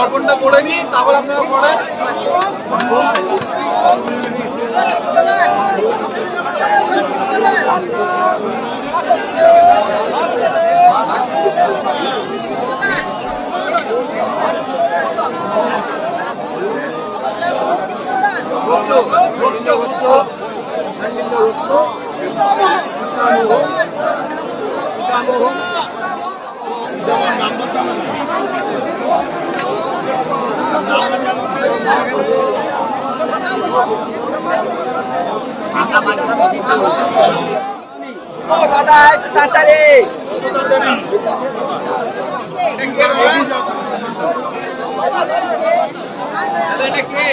অর্পণটা করে নিই তারপর আপনারা করেন দাদা একটু তাড়াতাড়ি নাকি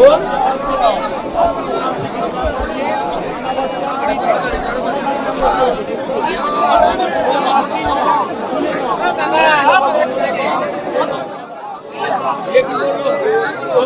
এই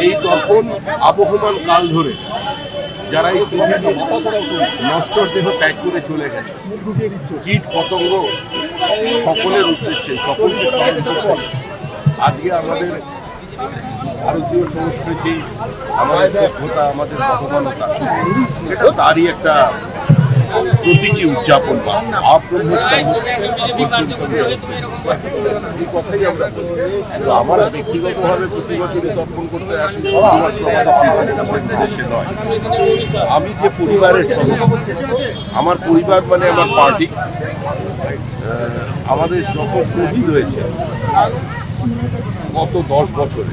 এই, তর্পণ আবহমান কাল ধরে যারা এই পৃথিবী নশ্বর দেহ ত্যাগ করে চলে গেছে। কীট পতঙ্গ সকলের উদ্দেশ্যে সকলকে আজকে আমাদের ভারতীয় সংস্কৃতি আমাদের সভ্যতা আমাদের এটা তারই একটা প্রতীকী উদযাপন বা আমরা ব্যক্তিগতভাবে প্রতি তর্পণ করতে আসি। নয় আমি যে পরিবারের সদস্য, আমার পরিবার মানে আমার পার্টি আমাদের যত শহীদ হয়েছে, গত দশ বছরে,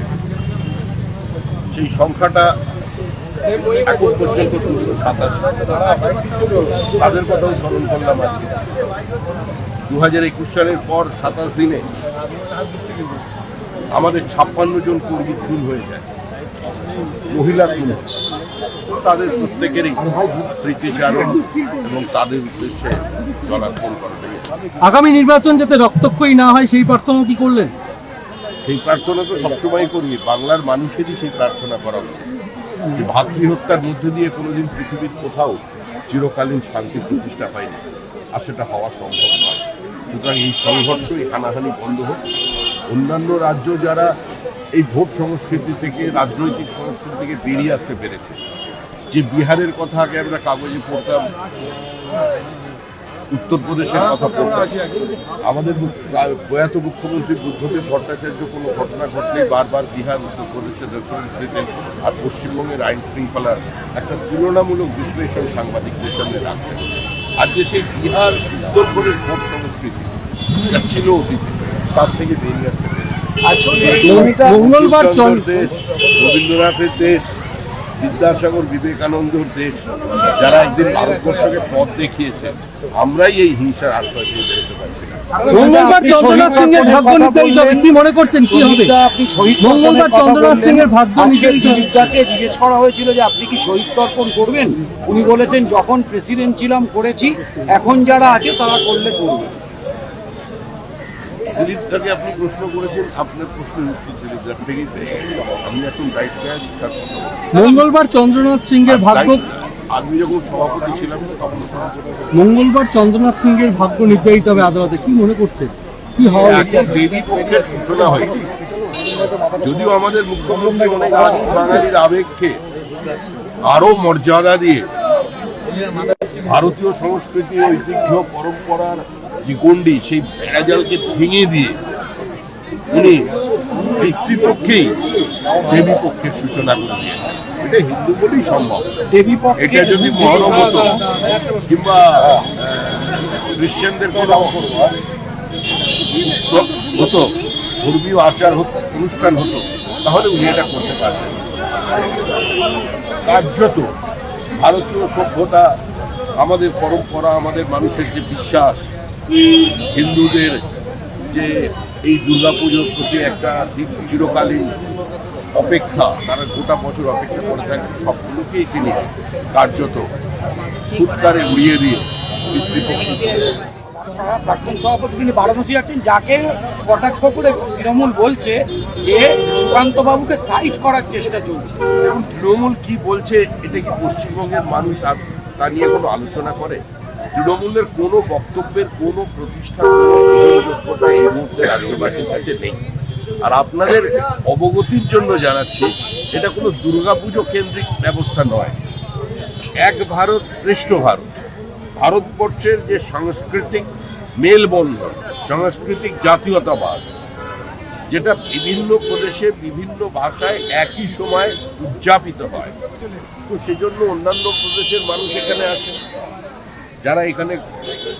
সেই সংখ্যাটা এখন পর্যন্ত দুশো সাতাশ তাদের কথাও স্মরণ করলাম আজকে দু হাজার একুশ সালের পর সাতাশ দিনে আমাদের ছাপ্পান্ন জন কর্মী খুন হয়ে যায়। মহিলা খুন। তাদের প্রত্যেকেরই স্মৃতিচারণ এবং তাদের উদ্দেশ্যে জলার্পণ করা আগামী নির্বাচন যাতে রক্তক্ষয়ী না হয়, সেই প্রার্থনা কি করলেন? সেই প্রার্থনা তো সবসময় করি। বাংলার মানুষেরই সেই প্রার্থনা করা উচিত। ভাতৃহত্যার মধ্যে দিয়ে কোনোদিন পৃথিবীর কোথাও চিরকালীন শান্তি প্রতিষ্ঠা পায়নি আর সেটা হওয়া সম্ভব নয়। সুতরাং এই সংঘর্ষ এই হানাহানি বন্ধ হোক। অন্যান্য রাজ্য যারা এই ভোট সংস্কৃতি থেকে, রাজনৈতিক সংস্কৃতি থেকে বেরিয়ে আসতে পেরেছে, যে বিহারের কথা আগে আমরা কাগজে পড়তাম উত্তরপ্রদেশের কথা পড়তাম আমাদের প্রয়াত মুখ্যমন্ত্রী বুদ্ধদেব ভট্টাচার্য কোনো ঘটনা ঘটলেই বারবার বিহার উত্তরপ্রদেশের রেফারেন্স দিতেন আর পশ্চিমবঙ্গের আইন শৃঙ্খলার একটা তুলনামূলক বিশ্লেষণ সাংবাদিকদের সামনে রাখতেন আজকে সেই বিহার উত্তরপ্রদেশ ভোট সংস্কৃতি যা ছিল অতীতে তার থেকে বেরিয়ে আসতে পেরেছে। দেশ রবীন্দ্রনাথের দেশ বিদ্যাসাগর বিবেকানন্দর দেশ যারা একদিন ভারতবর্ষকে পথ দেখিয়েছে আমরাই এই হিংসার আশ্রয় দিয়ে বেরোতে পারছি মঙ্গলবার চন্দ্রনাথ সিং এর ভাগ্য নির্ধারিত হবে মনে করছেন কি হবে? মঙ্গলবার চন্দ্রনাথ সিং এর ভাগ্য আজকে নির্ধারিত হবে। দিলীপদাকে জিজ্ঞেস করা হয়েছিল যে আপনি কি শহীদ তর্পণ করবেন উনি বলেছেন যখন প্রেসিডেন্ট ছিলাম করেছি। এখন যারা আছে তারা করলে করবে দিলীপটাকে আপনি প্রশ্ন করেছেন আপনার প্রশ্নের উত্তর দিলীপ থেকেই পেয়ে আমি এখন দায়িত্বে আছি তার মঙ্গলবার চন্দ্রনাথ সিং এর ভাগ্য আমি যখন সভাপতি ছিলাম তখন মঙ্গলবার চন্দ্রনাথ সিং এর ভাগ্য নির্ধারিত হবে আদালতে। কি মনে করছেন? কি হওয়া? এখন দেবী পক্ষের সূচনা হয়েছে। যদিও আমাদের মুখ্যমন্ত্রী অনেক বাঙালির আবেগকে আরও মর্যাদা দিয়ে ভারতীয় সংস্কৃতি ঐতিহ্য পরম্পরার গণ্ডি সেই ভেড়াজালকে ভেঙে দিয়ে উনি পিতৃপক্ষেই দেবী পক্ষের সূচনা করে দিয়েছে এটা হিন্দু বলেই সম্ভব। এটা যদি মহরম হতো কিংবা কোনো হতো ধর্মীয় আচার হতো অনুষ্ঠান হতো তাহলে উনি এটা করতে পারতেন। কার্যত ভারতীয় সভ্যতা আমাদের পরম্পরা আমাদের মানুষের যে বিশ্বাস হিন্দুদের যে এই দুর্গাপুজোর প্রতি একটা চিরকালীন অপেক্ষা তারা গোটা বছর অপেক্ষা করে থাকেন সবগুলোকেই তিনি কার্যত ফুৎকারে উড়িয়ে দিয়ে পিতৃপক্ষী প্রাক্তন সভাপতি তিনি বারাণসী আছেন যাকে কটাক্ষ করে তৃণমূল বলছে যে সুকান্ত বাবুকে সাইড করার চেষ্টা চলছে। এখন তৃণমূল কি বলছে এটা কি পশ্চিমবঙ্গের মানুষ আর তা নিয়ে কোনো আলোচনা করে? তৃণমূলের কোনো বক্তব্যের কোনো প্রতিষ্ঠান গ্রহণযোগ্যতা এই মুহূর্তে রাজ্যবাসীর কাছে নেই। আর আপনাদের অবগতির জন্য জানাচ্ছি, এটা কোনো দুর্গাপুজো কেন্দ্রিক ব্যবস্থা নয়। এক ভারত শ্রেষ্ঠ ভারত। ভারতবর্ষের যে সাংস্কৃতিক মেলবন্ধন, সাংস্কৃতিক জাতীয়তাবাদ, যেটা বিভিন্ন প্রদেশে বিভিন্ন ভাষায় একই সময় উদযাপিত হয়, তো সেজন্য অন্যান্য প্রদেশের মানুষ এখানে আসে। যারা এখানে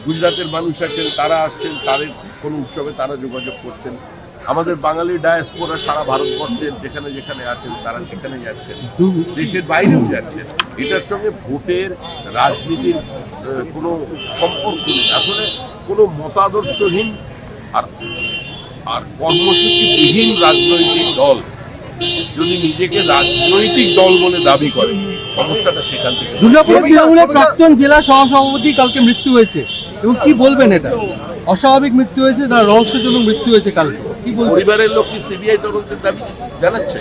গুজরাটের মানুষ আছেন, তারা আসছেন, তাদের কোনো উৎসবে তারা যোগাযোগ করছেন। আমাদের বাঙালি ডায়াসপোরা সারা ভারতবর্ষের যেখানে যেখানে আছেন, তারা সেখানে যাচ্ছেন দেশের বাইরেও যাচ্ছেন। এটার সঙ্গে ভোটের রাজনীতির কোনো সম্পর্ক নেই। আসলে কোনো মতাদর্শহীন আর আর কর্মসূচিবিহীন রাজনৈতিক দল যদি নিজেকে রাজনৈতিক দল বলে দাবি করে সমস্যাটা সেখান থেকে দুর্গাপুরে তৃণমূলের প্রাক্তন জেলা সহসভাপতি কালকে মৃত্যু হয়েছে। এবং কি বলবেন এটা? অস্বাভাবিক মৃত্যু হয়েছে তার রহস্যজনক মৃত্যু হয়েছে কালকে? কি বলবেন? পরিবারের লোক কি সিবিআই তদন্তের দাবি জানাচ্ছে?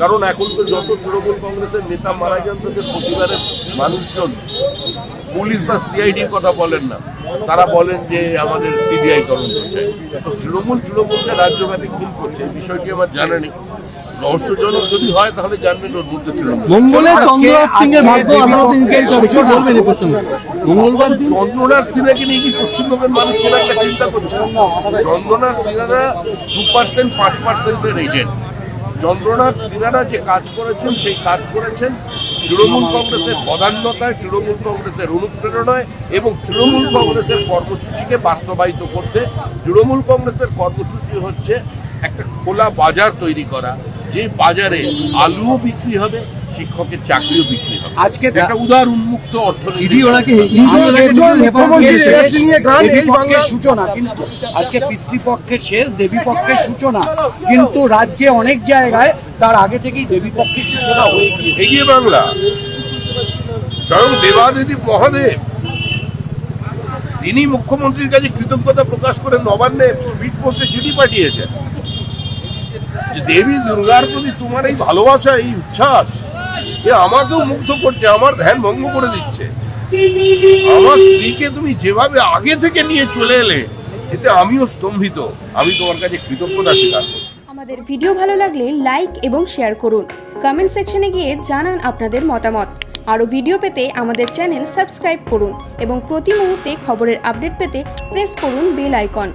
কারণ এখন তো যত তৃণমূল কংগ্রেসের নেতা মারা যান তাদের পরিবারের মানুষজন পুলিশ বা সিআইডির কথা বলেন না। তারা বলেন যে আমাদের সিবিআই তদন্ত চাই। তৃণমূল তৃণমূলকে রাজ্যব্যাপী খুন করছে এই বিষয়টি আমার জানা নেই রহস্যজনক যদি হয় তাহলে জানবেন ওর মধ্যে মঙ্গলে চন্দ্রনাথ সিং এর ভাগ্য আদালতে ইনকোয়ারি করে কি বলবেন এই প্রসঙ্গে মঙ্গলবার চন্দ্রনাথ সিনহাকে নিয়ে কি পশ্চিমবঙ্গের মানুষ খুব একটা চিন্তা করছে? চন্দ্রনাথ সিনহারা দু পার্সেন্ট পাঁচ পার্সেন্টের এজেন্ট চন্দ্রনাথ সিনহারা যে কাজ করেছেন, সেই কাজ করেছেন তৃণমূল কংগ্রেসের প্রধান্যতায় তৃণমূল কংগ্রেসের অনুপ্রেরণায় এবং তৃণমূল কংগ্রেসের কর্মসূচিকে বাস্তবায়িত করতে তৃণমূল কংগ্রেসের কর্মসূচি হচ্ছে একটা খোলা বাজার তৈরি করা। যে বাজারে আলুও বিক্রি হবে শিক্ষকের চাকরিও বিক্রি হবে। আজকে একটা উদার উন্মুক্ত অর্থনীতি সূচনা কিন্তু আজকে পিতৃপক্ষের শেষ দেবী পক্ষের সূচনা। কিন্তু রাজ্যে অনেক জায়গায় তার আগে থেকেই দেবী পক্ষের সূচনা হয়ে গিয়েছে। এগিয়ে বাংলা। স্বয়ং দেবাদিদি মহাদেব তিনি মুখ্যমন্ত্রীর কাছে কৃতজ্ঞতা প্রকাশ করে নবান্নে স্পিড পোস্টে চিঠি পাঠিয়েছেন যে দেবী দুর্গার প্রতি তোমার এই ভালোবাসা এই উচ্ছ্বাস আমাকেও মুগ্ধ করছে, আমার ধ্যান ভঙ্গ করে দিচ্ছে। আমার স্ত্রীকে তুমি যেভাবে আগে থেকে নিয়ে চলে এলে, এতে আমিও স্তম্ভিত। আমি তোমার কাছে কৃতজ্ঞতা স্বীকার আমাদের ভিডিও ভালো লাগলে লাইক এবং শেয়ার করুন। কমেন্ট সেকশনে গিয়ে জানান আপনাদের মতামত। আরও ভিডিও পেতে আমাদের চ্যানেল সাবস্ক্রাইব করুন এবং প্রতি মুহূর্তে খবরের আপডেট পেতে প্রেস করুন বেল আইকন।